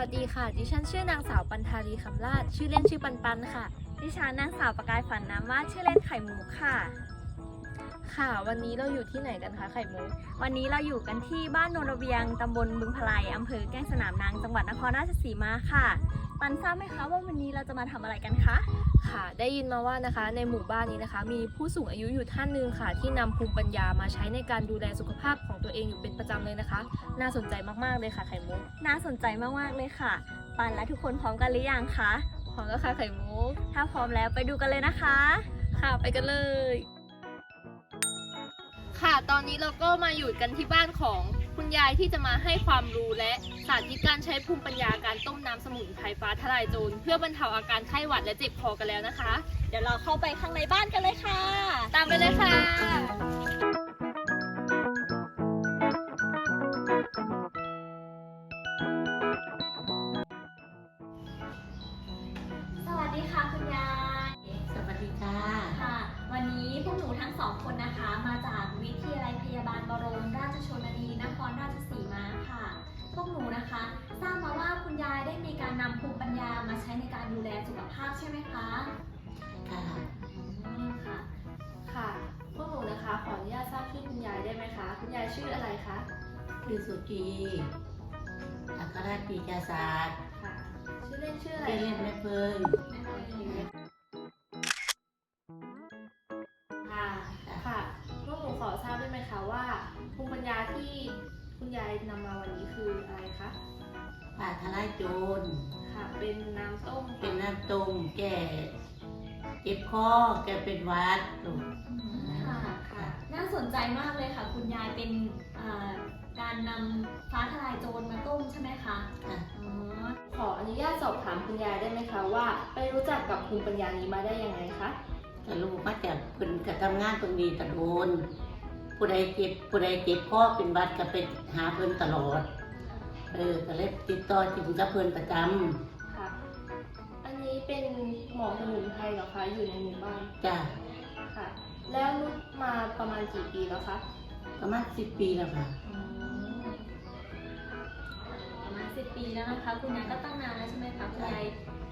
สวัสดีค่ะสวัสดีค่ะ ดิฉันชื่อนางสาวปันธารีคำลาด ชื่อเล่นชื่อปันปันค่ะ ดิฉันนางสาวประกายฝันน้ำว่าชื่อเล่นไข่มุกค่ะ ค่ะวันนี้เราอยู่ที่ไหนกันคะไข่มุกวันนี้เราอยู่กันที่บ้านโนนระเวียงตำบลบึงพลายอำเภอแก้งสนามนางจังหวัดนครราชสีมาค่ะ ปันทราบไหมคะว่าวันนี้เราจะมาทำอะไรกันคะ ค่ะ ได้ยินมาว่านะคะในหมู่บ้านนี้นะคะ มีผู้สูงอายุอยู่ท่านหนึ่งค่ะ ที่นำภูมิปัญญามาใช้ในการดูแลสุขภาพของตัวเองอยู่เป็นประจำเลยนะคะ น่าสนใจมากๆเลยค่ะไข่มุกน่าสนใจมากๆเลยค่ะ ปันและทุกคนพร้อมกันหรือยังคะ พร้อมแล้วค่ะไข่มุกถ้าพร้อมแล้วไปดูกันเลยนะคะ ค่ะไปกันเลย ค่ะ ตอนนี้เราก็มาอยู่กันที่บ้านของคุณยายที่จะมาให้ความรู้และสาธิตการใช้ภูมิปัญญาการต้มน้ำสมุนไพรฟ้าทลายโจรเพื่อบรรเทาอาการไข้หวัดและเจ็บคอกันแล้วนะคะ เดี๋ยวเราเข้าไปข้างในบ้านกันเลยค่ะ ตามไปเลยค่ะ ดูแลสุขภาพใช่ไหมคะค่ะอืมค่ะ ค่ะพวกหนูนะคะ ขออนุญาตทราบชื่อคุณยายได้ไหมคะ คุณยายชื่ออะไรคะ คือสุจีอัครราชปีกาศาสตร์ค่ะ ชื่อเล่นชื่ออะไรเรียนเล่นแม่เพิงค่ะ ค่ะพวกหนูขอทราบได้ไหมคะว่าภูมิปัญญาที่คุณยายนำมาวันนี้คืออะไรคะป่าทลายโจร ค่ะ เป็นน้ำต้มเป็นน้ำต้มแก่เจ็บคอแกเป็นหวัดลูกค่ะค่ะ น่าสนใจมากเลยค่ะ คุณยายเป็นอ่าการนำฟ้าทลายโจรมาต้มใช่ไหมคะค่ะอ๋อขออนุญาตสอบถามคุณยายได้ไหมคะว่า ไปรู้จักกับภูมิปัญญานี้มาได้ยังไงคะแต่ลูกมาจากเพิ่นก็ทำงานตรงนี้ตะโดนผู้ใดเจ็บผู้ใดเจ็บคอเป็นหวัดก็ไปหาเพิ่นตลอด เออก็เลยติดต่อจิงกับเพิ่นประจำค่ะ อันนี้เป็นหมอสมุนไพรเหรอคะ อยู่ในหมู่บ้านจ้ะค่ะ แล้วนุชมาประมาณกี่ปีแล้วคะ ประมาณสิบปีแล้วค่ะประมาณสิบปีแล้วนะคะ คุณยายก็ตั้งนานแล้วใช่ไหมคะคุณยาย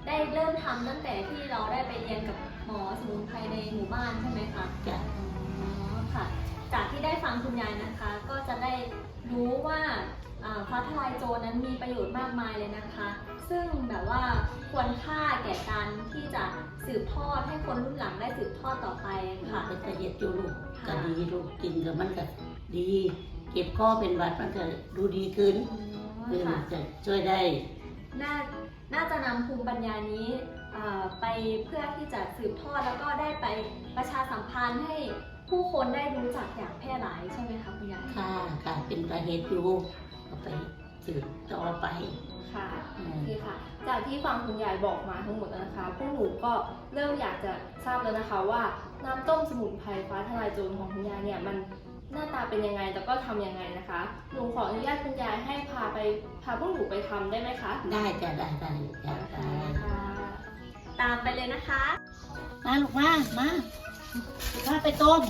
ได้เริ่มทำตั้งแต่ที่เราได้ไปเรียนกับหมอสมุนไพรในหมู่บ้านใช่ไหมคะจ้ะ อ๋อค่ะ จากที่ได้ฟังคุณยายนะคะ ก็จะได้รู้ว่าอ่า ฟ้าทลายโจรนั้นมีประโยชน์มากมายเลยนะคะ ซึ่งแบบว่าควรค่าแก่การที่จะสืบทอดให้คนรุ่นหลังได้สืบทอดต่อไปค่ะเป็นตะเย็ดอยู่ลูกค่ะก็ดีลูกกินกับมันก็ดี เก็บข้อเป็นหวัดมันก็ดูดีขึ้นอ๋คืออค่ะจะช่วยได้น่าน่าจะนำภูมิปัญญานี้อ่าไปเพื่อที่จะสืบทอดแล้วก็ได้ไปประชาสัมพันธ์ให้ผู้คนได้รู้จักอย่างแพร่หลายใช่ไหมคะคุณยายค่ะค่ะเป็นประเหตุอยู่ ก็ไปสืบต่อไป ค่ะอืโอมเคค่ะ จากที่ฟังคุณยายบอกมาทั้งหมดแล้วนะคะ พวกหนูก็เริ่มอยากจะทราบแล้วนะคะว่าน้ำต้มสมุนไพรฟ้าทลายโจรของคุณยายเนี่ยมันหน้าตาเป็นยังไงแล้วก็ทำยังไงนะคะหนูขออนุญาตคุณยายให้พาไปพาพวกหนูไปทำได้ไหมคะได้จะได้ได้จ้ะได้ค่ะ ตามไปเลยนะคะ มาลูกมา มามาไปต้ม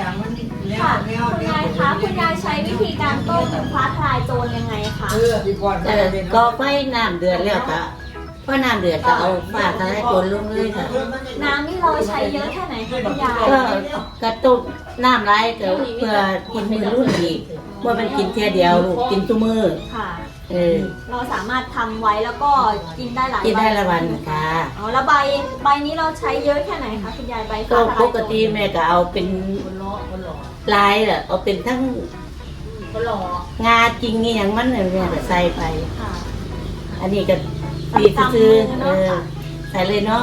ค่ะคุณยายคะคุณยายใช้วิธีการต้มฟ้าทลายโจรยังไงคะ เออก็ไฟน้ำเดือดแล้วก็ไฟก็น้ำเดือดก็เอาฟ้าทลายโจรลงเลยค่ะ น้ำนี่เราใช้เยอะแค่ไหนคะคุณยาย ก็กระตุกน้ำไรก็เพื่อกินมือรุ่นอีกว่ามันกินแค่เดียวลูกกินทุกมือค่ะ เออ เราสามารถทำไว้แล้วก็กินได้หลายกินได้ใบละวันค่ะ อ๋อแล้วใบใบนี้เราใช้เยอะแค่ไหนคะคุณยายใบก็ฟ้าทลายโจรปกติแม่ก็เอาเป็นลายแหละเอาเป็นทั้งงาจริงนี่อย่างมันเนี่ยแม่ก็ใส่ไป ค่ะ อันนี้ก็ปีซื้อๆเออใส่เลยเนาะ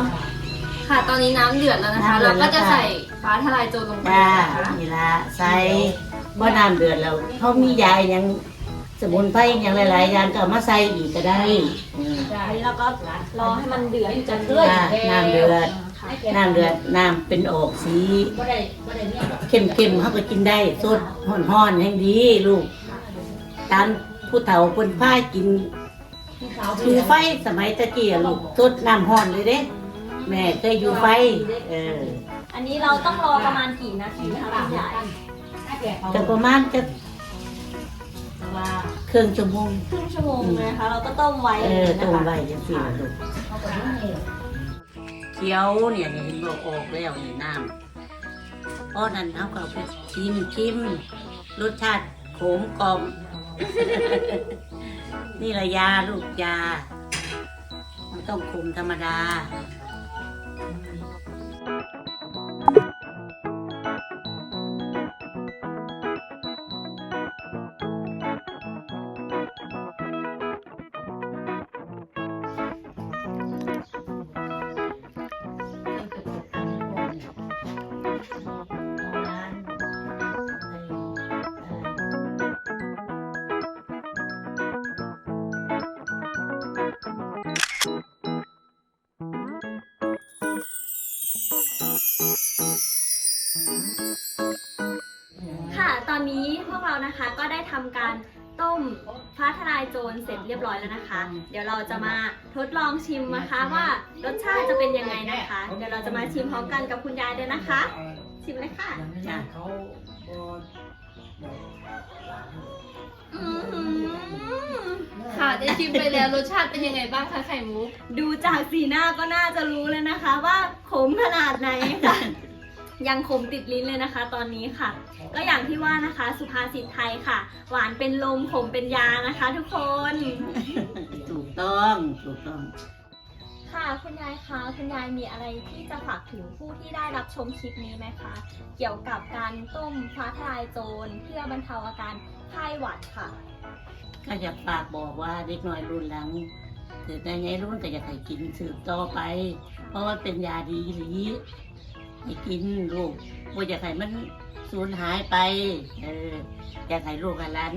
ค่ะ ตอนนี้น้ำเดือดแล้วนะคะ น้ำเดืเราอดแล้วก็จะค่ะ ใส่ฟ้าทลายโจรลงไปจ้านะคะนี่ละใส่บ่น้ำเดือดแล้วเขามียาอหยัง สมุนไพรอหยังหลายๆอย่างก็เอามาใส่อีกก็ได้อืมอันนี้เราก็รอให้มันเดือดจนจ้าน้ำเดือด ค่ะน้ำเดือดน้ำเป็นออกสีเข้มๆเขาก็กินได้สดห่อนๆแห่งดีลูกตามผู้เฒ่าคนพากินชูไฟสมัยตะกี้อะลูกสดน้ำห่อนเลยเด้แม่เคยอยู่ไฟเอออันนี้เราต้องรอประมาณกี่นาทีคะคุณยายจะประมาณจะ เครื่องชั่วโมงครึ่งชั่วโมงเลยนะคะ เราก็ต้มไว้เออนะต้มคะไว้จังซี่ล่ะลูกเขียวเนี่ยเห็นบ่ออกแล้วนี่น้ำเพราะนั้นเขาก็เอาไปชิมชิมรสชาติขมกลอมนี่ละยาลูกยา มันต้องขมธรรมดา นะคะ ก็ได้ทำการต้มฟ้าทลายโจรเสร็จเรียบร้อยแล้วนะคะ เดี๋ยวเราจะมาทดลองชิมนะคะว่ารสชาติจะเป็นยังไงนะคะ เดี๋ยวเราจะมาชิมพร้อมกันกับคุณยายเลยนะคะ ชิมเลยค่ะจ้ะอื้อหือค่ะได้ชิมไปแล้วรสชาติเป็นยังไงบ้างคะไข่มุก ดูจากสีหน้าก็น่าจะรู้เลยนะคะ ว่าขมขนาดไหนค่ะ ยังขมติดลิ้นเลยนะคะ ตอนนี้ค่ะ ก็อย่างที่ว่านะคะ สุภาษิตไทยค่ะ หวานเป็นลมขมเป็นยานะคะ ทุกคน ถูกต้องถูกต้อง ค่ะคุณยายคะคุณยายมีอะไรที่จะฝากถึงผู้ที่ได้รับชมคลิปนี้ไหมคะ เกี่ยวกับการต้มฟ้าทลายโจรเพื่อบรรเทาอาการไข้หวัดค่ะ ก็อยากฝากบอกว่าเด็กน้อยรุ่นหลังเกิดในไงรุ่นก็อยากให้กินสืบต่อไป เพราะว่าเป็นยาดีหรือ ให้กินลูกบ่อยากให้มันสูญหายไป เอออยากให้ลูกให้หลาน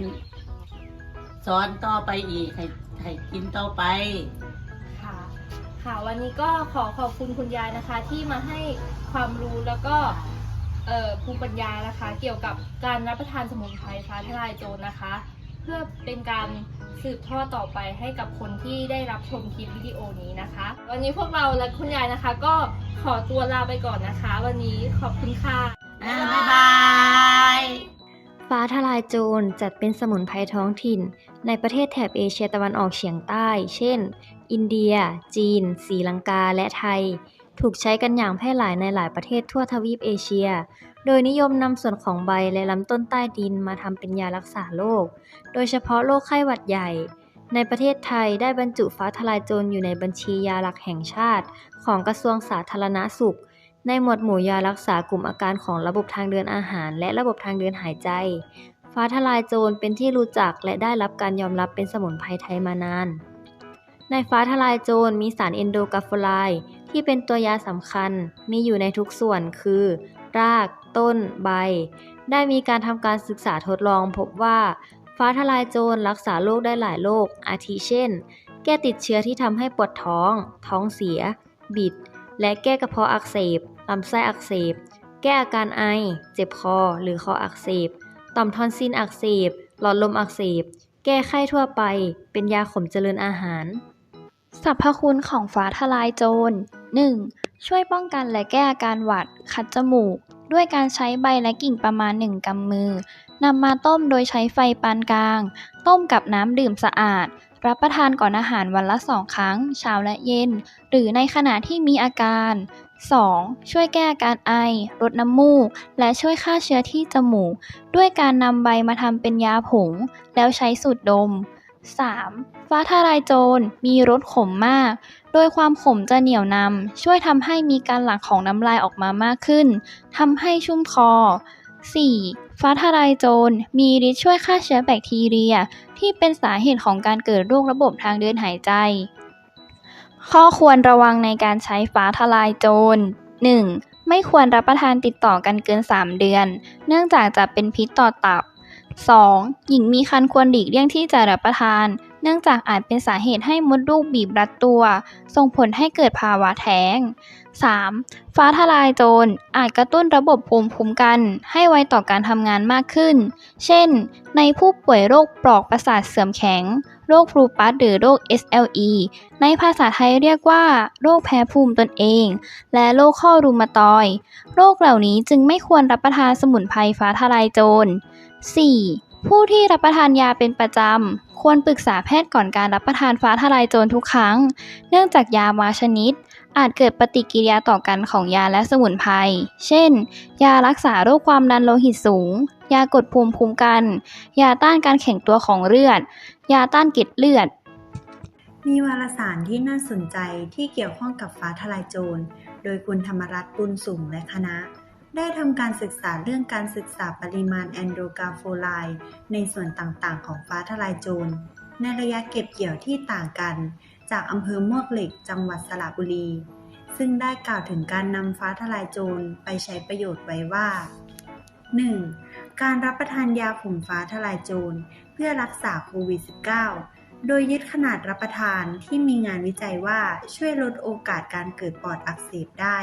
สอนต่อไปอีกให้ให้กินต่อไป ค่ะ ค่ะ วันนี้ก็ขอขอบคุณคุณยายนะคะ ที่มาให้ความรู้แล้วก็เอ่อภูมิปัญญานะคะ เกี่ยวกับการรับประทานสมุนไพรฟ้าทลายโจรนะคะ เพื่อเป็นการสืบทอดต่อไปให้กับคนที่ได้รับชมคลิปวิดีโอนี้นะคะ วันนี้พวกเราและคุณยายนะคะ ก็ขอตัวลาไปก่อนนะคะ วันนี้ขอบคุณค่ะอ่าบ๊ายบายฟ้าทลายโจรจัดเป็นสมุนไพรท้องถิ่น ในประเทศแถบเอเชียตะวันออกเฉียงใต้ เช่น อินเดีย จีนศรีลังกา และไทย ถูกใช้กันอย่างแพร่หลายในหลายประเทศทั่วทวีปเอเชีย โดยนิยมนำส่วนของใบและลำต้นใต้ดินมาทำเป็นยารักษาโรค โดยเฉพาะโรคไข้หวัดใหญ่ ในประเทศไทยได้บรรจุฟ้าทลายโจรอยู่ในบัญชียาหลักแห่งชาติ ของกระทรวงสาธารณสุข ในหมวดหมู่ยารักษากลุ่มอาการของระบบทางเดินอาหาร และระบบทางเดินหายใจ ฟ้าทลายโจรเป็นที่รู้จักและได้รับการยอมรับเป็นสมุนไพรไทยมานานในฟ้าทลายโจรมีสารเอนโดกาโฟไล ที่เป็นตัวยาสำคัญมีอยู่ในทุกส่วนคือ ราก ต้น ใบ ได้มีการทำการศึกษาทดลองพบว่า ฟ้าทลายโจรรักษาโรคได้หลายโรคอาทิเช่น แก้ติดเชื้อที่ทำให้ปวดท้อง ท้องเสีย บิด และแก้กระเพาะอักเสบลำไส้อักเสบ แก้อาการไอ เจ็บคอ หรือคออักเสบ ต่อมทอนซิลอักเสบ หลอดลมอักเสบ แก้ไข้ทั่วไป เป็นยาขมเจริญอาหารสรรพคุณของฟ้าทลายโจร 1. ช่วยป้องกันและแก้อาการหวัด คัดจมูก ด้วยการใช้ใบและกิ่งประมาณ 1 กำมือนำมาต้มโดยใช้ไฟปานกลาง ต้มกับน้ำดื่มสะอาด รับประทานก่อนอาหารวันละ 2 ครั้ง เช้าและเย็น หรือในขณะที่มีอาการ 2. ช่วยแก้อาการไอลดน้ำมูก และช่วยฆ่าเชื้อที่จมูก ด้วยการนำใบมาทำเป็นยาผง แล้วใช้สูดดม 3. ฟ้าทลายโจรมีรสขมมาก โดยความขมจะเหนียวนำช่วยทำให้มีการหลั่งของน้ำลายออกมามากขึ้นทำให้ชุ่มคอ 4. ฟ้าทะลายโจรมีฤทธิ์ช่วยฆ่าเชื้อแบคทีเรีย ที่เป็นสาเหตุของการเกิดโรคระบบทางเดินหายใจ ข้อควรระวังในการใช้ฟ้าทะลายโจร 1. ไม่ควรรับประทานติดต่อกันเกิน 3 เดือน เนื่องจากจะเป็นพิษต่อตับ 2. หญิงมีครรภ์ควรหลีกเลี่ยงที่จะรับประทาน เนื่องจากอาจเป็นสาเหตุให้มดลูกบีบรัดตัว ส่งผลให้เกิดภาวะแท้ง 3. ฟ้าทลายโจรอาจกระตุ้นระบบภูมิคุ้มกัน ให้ไวต่อการทำงานมากขึ้น เช่น ในผู้ป่วยโรคปลอกประสาทเสื่อมแข็ง โรคพลูปัสหรือโรค SLE ในภาษาไทยเรียกว่า โรคแพ้ภูมิตนเอง และโรคข้อรูมาตอย โรคเหล่านี้จึงไม่ควรรับประทานสมุนไพรฟ้าทลายโจร 4. ผู้ที่รับประทานยาเป็นประจำ ควรปรึกษาแพทย์ก่อนการรับประทานฟ้าทลายโจรทุกครั้ง เนื่องจากยาบางชนิด อาจเกิดปฏิกิริยาต่อกันของยาและสมุนไพร เช่น ยารักษาโรคความดันโลหิตสูง ยากดภูมิคุ้มกัน ยาต้านการแข็งตัวของเลือด ยาต้านเกล็ดเลือด มีวารสารที่น่าสนใจที่เกี่ยวข้องกับฟ้าทลายโจร โดยคุณธรรมรัตน์บุญสูงและคณะ ได้ทำการศึกษาเรื่องการศึกษาปริมาณแอนโดรกาโฟไลน์ในส่วนต่าง ๆ ของฟ้าทลายโจร ในระยะเก็บเกี่ยวที่ต่างกัน จากอำเภอมวกเหล็กจังหวัดสระบุรี ซึ่งได้กล่าวถึงการนำฟ้าทลายโจรไปใช้ประโยชน์ไว้ว่า 1. การรับประทานยาผงฟ้าทลายโจร เพื่อรักษาโควิด -19 โดยยึดขนาดรับประทานที่มีงานวิจัยว่าช่วยลดโอกาสการเกิดปอดอักเสบได้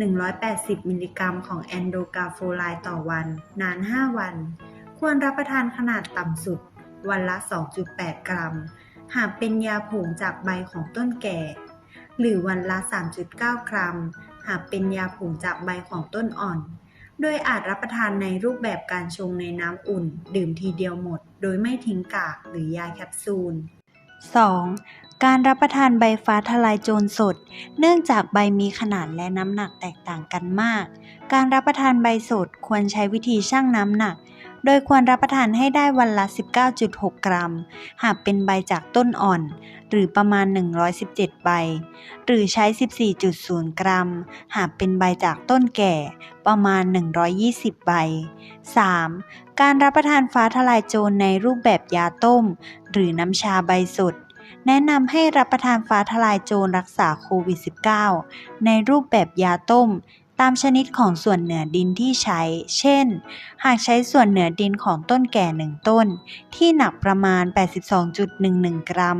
180 มิลลิกรัมของแอนโดกาโฟไลน์ต่อวัน นาน 5 วัน ควรรับประทานขนาดต่ำสุด วันละ 2.8 กรัม หากเป็นยาผงจากใบของต้นแก่ หรือวันละ 3.9 กรัม หากเป็นยาผงจากใบของต้นอ่อน โดยอาจรับประทานในรูปแบบการชงในน้ำอุ่น ดื่มทีเดียวหมด โดยไม่ทิ้งกากหรือยาแคปซูล 2. การรับประทานใบฟ้าทลายโจรสด เนื่องจากใบมีขนาดและน้ำหนักแตกต่างกันมาก การรับประทานใบสดควรใช้วิธีชั่งน้ำหนัก โดยควรรับประทานให้ได้วันละ 19.6 กรัม หากเป็นใบจากต้นอ่อน หรือประมาณ 117 ใบ หรือใช้ 14.0 กรัม หากเป็นใบจากต้นแก่ ประมาณ 120 ใบ 3. การรับประทานฟ้าทลายโจรในรูปแบบยาต้ม หรือน้ำชาใบสด แนะนำให้รับประทานฟ้าทลายโจรรักษาโควิด -19 ในรูปแบบยาต้ม ตามชนิดของส่วนเหนือดินที่ใช้ เช่น หากใช้ส่วนเหนือดินของต้นแก่หนึ่งต้น ที่หนักประมาณ 82.11 กรัม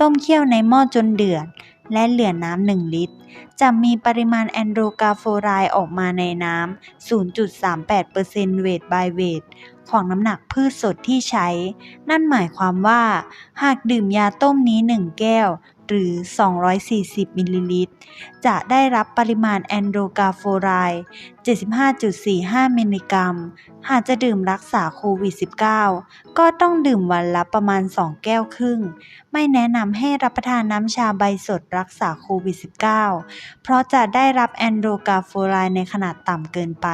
ต้มเคี่ยวในหม้อจนเดือด และเหลือน้ำหนึ่งลิตร จะมีปริมาณแอนโดรกาโฟไลน์ออกมาในน้ำ 0.38%เวท by เวทของน้ำหนักพืชสดที่ใช้ นั่นหมายความว่า หากดื่มยาต้มนี้ 1 แก้ว หรือ 240 มิลลิลิตร จะได้รับปริมาณแอนโดรกาโฟไลน์75.45 มิลลิกรัม หากจะดื่มรักษาโควิด -19 ก็ต้องดื่มวันละประมาณ 2 แก้วครึ่ง ไม่แนะนำให้รับประทานน้ำชาใบสดรักษาโควิด -19 เพราะจะได้รับแอนโดรกาโฟไลน์ในขนาดต่ำเกินไป